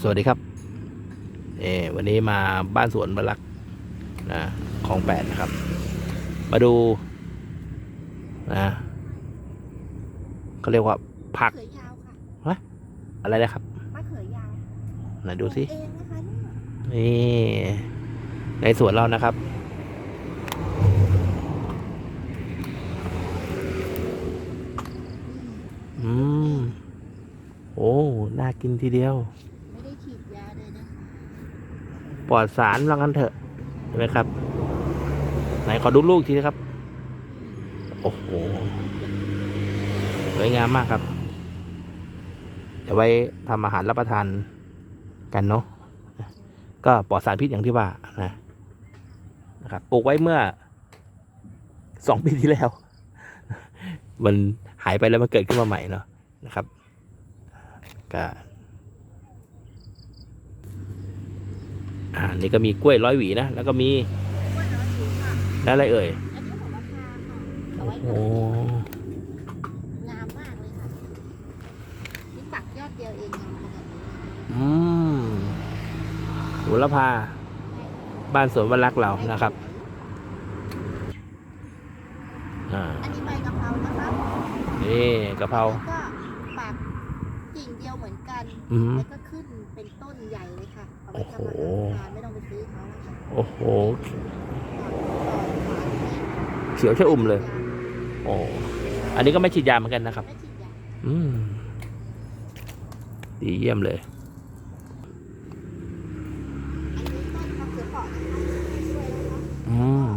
สวัสดีครับเออวันนี้มาบ้านสวนบรรลักษ์นะของแปดนะครับ มาดูนะเขาเรียกว่าผักมะเขือยาวค่ะอะไรนะครับมะเขือยาวไหนดูสิปลูกเองนะคะเนี่ยนี่ในสวนเรานะครับ อืม โอ้ น่ากินทีเดียว ไม่ได้ฉีดยาเลยนะคะ ปลอดสารว่างั้นเถอะเห็นไหมครับ ไหนขอดูลูกทีนะครับ โอ้โหสวยงามมากครับ เดี๋ยวไว้ทำอาหารรับประทานกันเนาะก็ปลอดสารพิษอย่างที่ว่านะนะครับปลูกไว้เมื่อสองปีที่แล้ว มันหายไปแล้วมันเกิดขึ้นมาใหม่เนาะนะครับก็ อ่านี่ก็มีกล้วยร้อยหวีนะ แล้วก็มีว่าน้อยอยู่ค่ะแล้วอะไรเอ่ยอันนี้ของราคาค่ะเอาไว้โอ้งามมากเลยค่ะนี่ปักยอดเดียวเองงามขนาดนี้อืมหุลพา บ้านสวนวรักษ์เรานะครับ อ่า อันนี้ใบกะเพรานะคะนี่กะเพรา แล้วก็ปักกิ่งเดียวเหมือนกัน อืม แล้วก็ ค่ะเอาไว้ทำอาโอ้หารทานไม่ต้องไปซื้อเขานะคะโอ้โหต่อขวานนี่เขียวชะอุ่มเลย โอ้อันนี้ก็ไม่ฉีดยาเหมือนกันนะครับ ไม่ฉีดยาอืม ดีเยี่ยมเลย อันนี้ต้นมะเขือเปราะนะคะช่วยนะคะอืม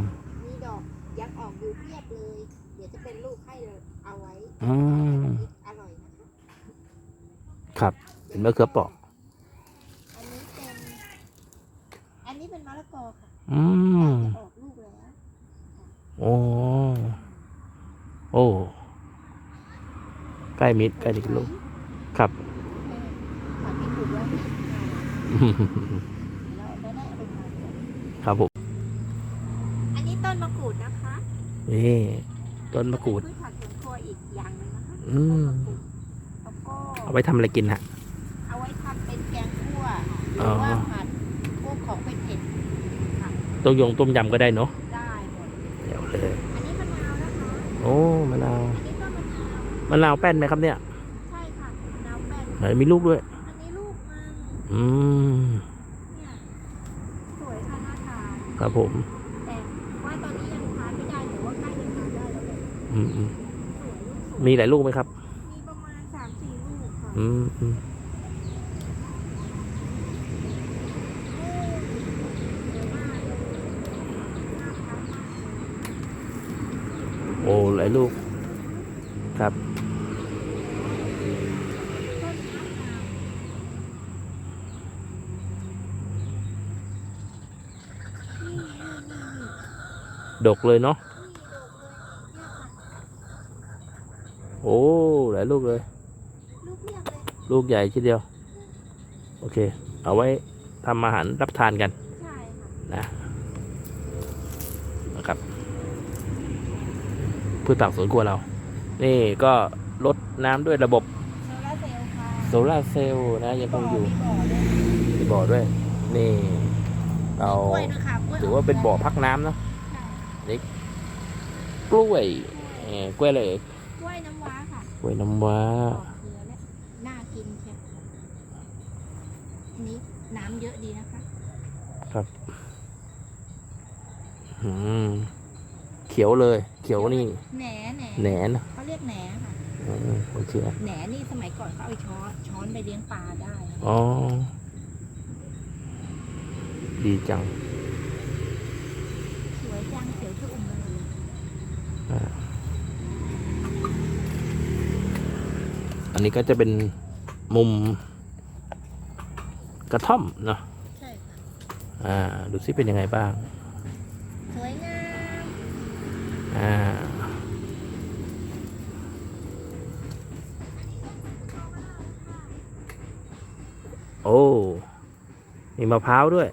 มีดอกยักษ์ออกอยู่เพียบเลย เดี๋ยวจะเป็นลูกให้เอาไว้อืม อร่อยนะคะ ครับ เป็นมะเขือเปราะ อันนี้เป็น อันนี้เป็นมะละก อค่ะอืมจะออกลูกแล้วโอ้โอ้ใกล้มิดใกล้ถึงลูกครับเออฝากพี่ปลูกไว้ให้เราได้ได้เอาไปทานกันครับผมอันนี้ต้นมะกรูดนะคะนี่ต้นมะกรูดเป็นพืชผักสวนครัวอีกอย่างหนึงนะคะอืมต้นมะกรูดแล้วก็เอาไปทำอะไรกินฮะ เอาไว้ทำเป็นแกงคั่วหรือ๋ออ ว่าผัดพวกของเป็นเผ็ดค่ะ ต้มยงต้มยำก็ได้เนาะได้หมดเดี๋ยวเลย อันนี้มะนาวนะคะ โอ้มะนาวอันนี้ก็มะนาวมะนาวแป้นไหมครับเนี่ยใช่ค่ะมะนาวแป้นไหนมีลูกด้วย อันนี้ลูกมันอืมเนี่ยสวยค่ะน่าทานครับผม แต่ว่าตอนนี้ยังทานไม่ได้แต่ว่าใกล้จะทานได้แล้วเลยอืมอืมสวยลูกสวยมีหลายลูกไหมครับ มีประมาณสามสี่ลูกค่ะ อืมอืม สวยมากเลยน่าทานมากเลย โอ้ หลายลูกครับ ดกเลยเนาะโอ้หลายลูกเลย ลูกใหญ่ทีเดียว โอเค เอาไว้ทำอาหารรับทานกันนะนะครับ พืชผักสวนครัวเรา นี่ก็ลดน้ำด้วยระบบโซลาร์เซลล์ค่ะโซลาร์เซลล์นะยังคงอยู่มีบ่อด้วยมีบ่อด้วย นี่เรากล้วยด้วยค่ะกล้วยถือว่าเป็นบ่อพักน้ำเนาะใช่กล้วยเอ่อกล้วยอะไรเอ่ยกล้วยน้ำว้าค่ะกล้วยน้ำว้าดอกเครือเนี่ยน่ากินเชียวอันนี้น้ำเยอะดีนะคะ อืมเขียวเลย เขียวนี่แหนแหนแหนนเขาเรียกแหนค่ะอืมโอเคแหนนี่สมัยก่อนเขาเอาช้อนช้อนไปเลี้ยงปลาได้นะอ๋อ ดีจังสวยจังเขียวชะอุ่มเลยอันนี้ก็จะเป็นมุมกระท่อมเนาะใช่ค่ะอ่า ดูซิเป็นยังไงบ้าง สวยงามอ่า โอ้ มีมะพร้าวด้วย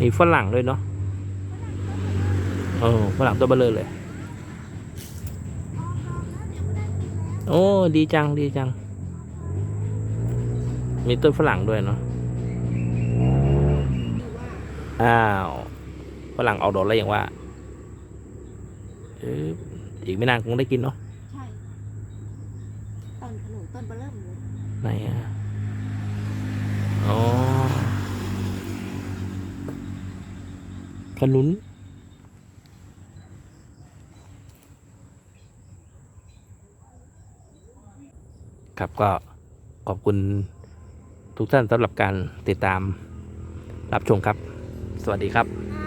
มีฝรั่งด้วยเนาะเออฝรั่งตัวเบลอเลย โอ้ ดีจัง ดีจัง มีต้นฝรั่งด้วยเนาะ อ้าว ฝรั่งออกดอกแล้วอย่างว่าเอออีกไม่นานคงได้กินเนาะใช่ต้นขนุนต้นเบอเริ่มเลยไหนอะ อ๋อ ขลุนครับก็ขอบคุณทุกท่านสำหรับการติดตามรับชมครับ สวัสดีครับ